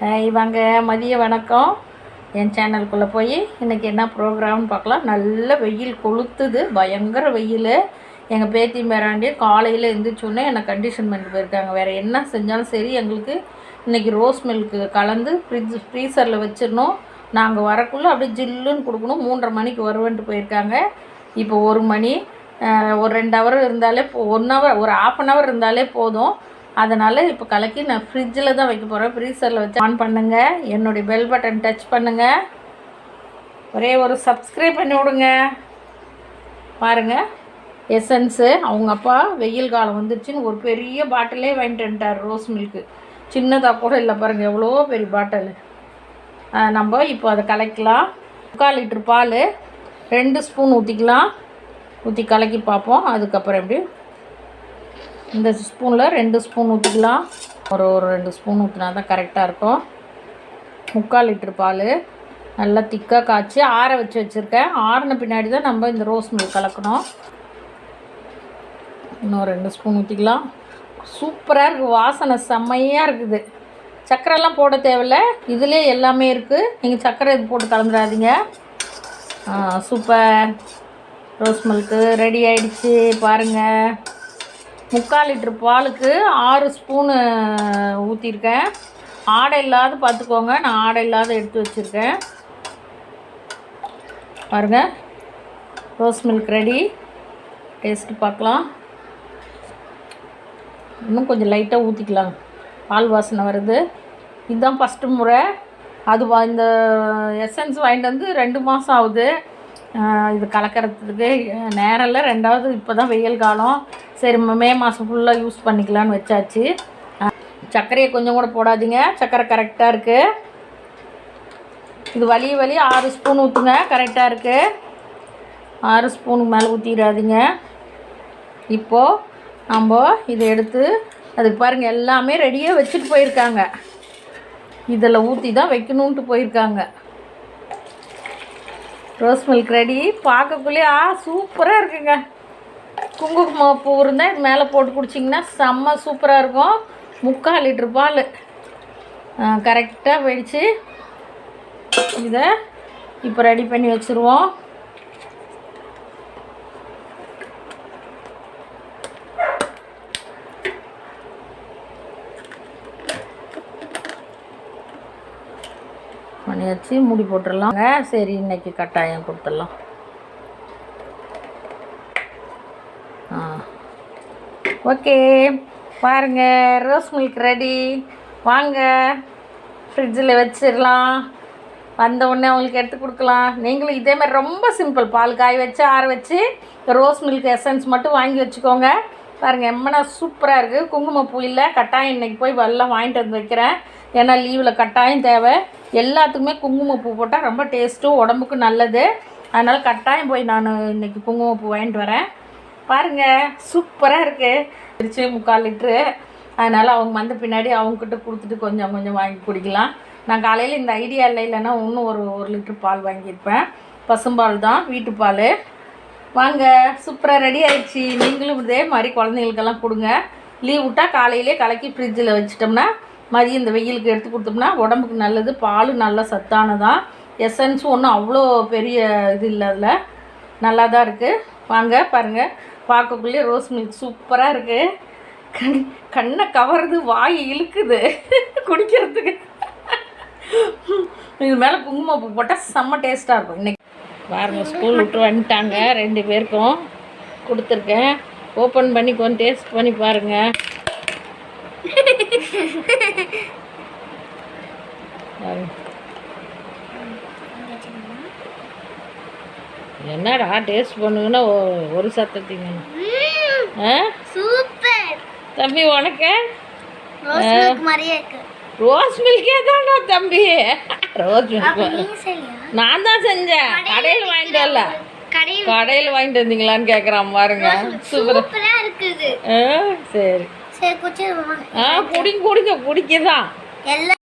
Hi வாங்க. மதிய வணக்கம். என் சேனலுக்குள்ளே போய் இன்றைக்கி என்ன ப்ரோக்ராம்னு பார்க்கலாம். நல்ல வெயில் கொளுத்துது. பயங்கர வெயில். எங்கள் பேத்தி மேராண்டி காலையில் எழுந்திரிச்சோன்னே என்னை கண்டிஷன் பண்ணிட்டு போயிருக்காங்க. வேறு என்ன செஞ்சாலும் சரி எங்களுக்கு இன்றைக்கி ரோஸ் மில்க்கு கலந்து ஃப்ரிட்ஜ் ஃப்ரீசரில் வச்சிடணும். நாங்கள் வரக்குள்ளே அப்படியே ஜில்லுன்னு கொடுக்கணும். மூன்றரை மணிக்கு வருவேன்ட்டு போயிருக்காங்க. இப்போ ஒரு மணி ஒரு ரெண்டு ஹவர் இருந்தாலே போ ஒன் ஹவர் ஒரு ஆஃப் அன் ஹவர் இருந்தாலே போதும். அதனால் இப்போ கலக்கி நான் ஃப்ரிட்ஜில் தான் வைக்க போகிறேன் ஃப்ரீசரில் வச்சு ஆன் பண்ணுங்கள் என்னுடைய பெல் பட்டன் டச் பண்ணுங்கள் ஒரே ஒரு சப்ஸ்கிரைப் பண்ணி விடுங்க. பாருங்கள் எசன்ஸு அவங்க அப்பா வெயில் காலம் வந்துருச்சுன்னு ஒரு பெரிய பாட்டிலே வாங்கிட்டு வந்துட்டார் ரோஸ் மில்க்கு சின்னதாக கூட இல்லை பாருங்கள் எவ்வளோ பெரிய பாட்டில் நம்ம இப்போ அதை கலக்கலாம். முக்கால் லிட்ரு பால் ரெண்டு ஸ்பூன் ஊற்றிக்கலாம் ஊற்றி கலக்கி பார்ப்போம். அதுக்கப்புறம் எப்படி இந்த ஸ்பூனில் ரெண்டு ஸ்பூன் ஊற்றிக்கலாம் ஒரு ஒரு ரெண்டு ஸ்பூன் ஊற்றினா தான் கரெக்டாக இருக்கும். முக்கால் லிட்ரு பால். நல்லா திக்காக காய்ச்சி ஆற வச்சு வச்சுருக்கேன். ஆறின பின்னாடி தான் நம்ம இந்த ரோஸ் மில்க் கலக்கணும். இன்னும் ரெண்டு ஸ்பூன் ஊற்றிக்கலாம் சூப்பராக இருக்குது வாசனை செம்மையாக இருக்குது. சர்க்கரைலாம் போட தேவையில்ல. இதிலே எல்லாமே இருக்குது நீங்கள் சர்க்கரை இது போட்டு கலந்துடாதீங்க. சூப்பர். ரோஸ் மில்க்கு ரெடி ஆகிடுச்சி பாருங்கள் முக்கால் லிட்ரு பாலுக்கு ஆறு ஸ்பூனு ஊற்றிருக்கேன் ஆடை இல்லாத பார்த்துக்கோங்க நான் ஆடை இல்லாத எடுத்து வச்சுருக்கேன். பாருங்கள் ரோஸ் மில்க் ரெடி. டேஸ்ட்டு பார்க்கலாம். இன்னும் கொஞ்சம் லைட்டாக ஊற்றிக்கலாம் பால் வாசனை வருது. இதுதான் ஃபஸ்ட்டு முறை. அது இந்த எசன்ஸ் வாங்கிட்டு வந்து ரெண்டு மாதம் ஆகுது. இது கலக்கிறதுக்கு நேரம் இல்லை. ரெண்டாவது இப்போ தான் வெயில் காலம். சரி மே மாதம் ஃபுல்லாக யூஸ் பண்ணிக்கலான்னு வச்சாச்சு. சர்க்கரையை கொஞ்சம் கூட போடாதீங்க. சர்க்கரை கரெக்டாக இருக்குது இது வலி வலி ஆறு ஸ்பூன் ஊற்றுங்க கரெக்டாக இருக்குது ஆறு ஸ்பூனுக்கு மேலே ஊற்றிடாதீங்க இப்போது நம்ம இதை எடுத்து அதுக்கு பாருங்கள் எல்லாமே ரெடியாக வச்சுட்டு போயிருக்காங்க. இதில் ஊற்றி தான் வைக்கணுன்ட்டு போயிருக்காங்க. ரோஸ் மில்க் ரெடி பார்க்கக்குள்ளே ஆ சூப்பராக இருக்குங்க. குங்குமம் பூ இருந்தால் இது மேலே போட்டு குடிச்சிங்கன்னா செம்ம சூப்பராக இருக்கும். முக்கால் லிட்ரு பால். கரெக்டாக போயிடுச்சு இதை இப்போ ரெடி பண்ணி வச்சுருவோம். பண்ணி வச்சு மூடி போட்டுடலாங்க சரி இன்றைக்கி கட்டாயம் கொடுத்துடலாம். ஆ. ஓகே பாருங்கள் ரோஸ் மில்க் ரெடி. வாங்க ஃப்ரிட்ஜில் வச்சிடலாம். வந்த உடனே அவங்களுக்கு எடுத்து கொடுக்கலாம். நீங்களும் இதே மாதிரி ரொம்ப சிம்பிள் பால் காய வச்சு ஆற வச்சு ரோஸ் மில்க் எசன்ஸ் மட்டும் வாங்கி வச்சுக்கோங்க. பாருங்கள் எம்மனா சூப்பராக இருக்குது குங்குமப்பூ இல்லை கட்டாயம் இன்னைக்கு போய் வெள்ளம் வாங்கிட்டு வந்து வைக்கிறேன். ஏன்னா லீவில் கட்டாயம் தேவை. எல்லாத்துக்குமே குங்குமப்பூ போட்டால் ரொம்ப டேஸ்ட்டும் உடம்புக்கு நல்லது. அதனால் கட்டாயம் போய் நான் இன்னைக்கு குங்குமப்பூ வாங்கிட்டு வரேன். பாருங்கள் சூப்பராக இருக்குது திருச்சி முக்கால் லிட்ரு அதனால் அவங்க வந்த பின்னாடி அவங்கக்கிட்ட கொடுத்துட்டு கொஞ்சம் கொஞ்சம் வாங்கி குடிக்கலாம். நான் காலையில் இந்த ஐடியா இல்லை இல்லைன்னா இன்னும் ஒரு ஒரு லிட்டர் பால் வாங்கியிருப்பேன். பசும்பால் தான் வீட்டு பால். வாங்க சூப்பராக ரெடி ஆயிடுச்சு. நீங்களும் இதே மாதிரி குழந்தைங்களுக்கெல்லாம் கொடுங்க. லீவ் விட்டால் காலையிலே கலக்கி ஃப்ரிட்ஜில் வச்சிட்டோம்னா மதியம் இந்த வெயிலுக்கு எடுத்து கொடுத்தோம்னா உடம்புக்கு நல்லது பாலும் நல்ல சத்தானதான். எசன்ஸும் ஒன்றும் அவ்வளோ பெரிய இது இல்லை அதில். நல்லா தான் இருக்குது வாங்க பாருங்கள் பார்க்கக்குள்ளே ரோஸ் மில்க் சூப்பராக இருக்குது கண் கண்ணை கவருது வாய் இழுக்குது. குடிக்கிறதுக்கு. இது மேலே குங்குமப்பூ போட்டால் செம்ம டேஸ்ட்டாக இருக்கும். இன்றைக்கி பாருங்க ஸ்கூல் விட்டு வந்துட்டாங்க ரெண்டு பேருக்கும் கொடுத்துருக்கேன். ஓப்பன் பண்ணி கொஞ்சம் டேஸ்ட் பண்ணி பாருங்க. என்னடா டேஸ்ட் பண்ணுங்கன்னா ஒரு சத்தத்தீங்க சூப்பர். தம்பி உனக்கு? ரோஸ் மில்க் மாதிரியே இருக்கு. ரோஸ் மில்கே தான்டா தம்பி? நான் தான் செஞ்சேன். கடையில் வாங்கிட்டு வரல கடையில் வாங்கிட்டு வந்தீங்களான்னு கேட்குறான் பாருங்க. சூப்பர். சூப்பரா இருக்குது. சரி. சரி குடிங்க குடிங்க. குடிக்கதான். எல்லா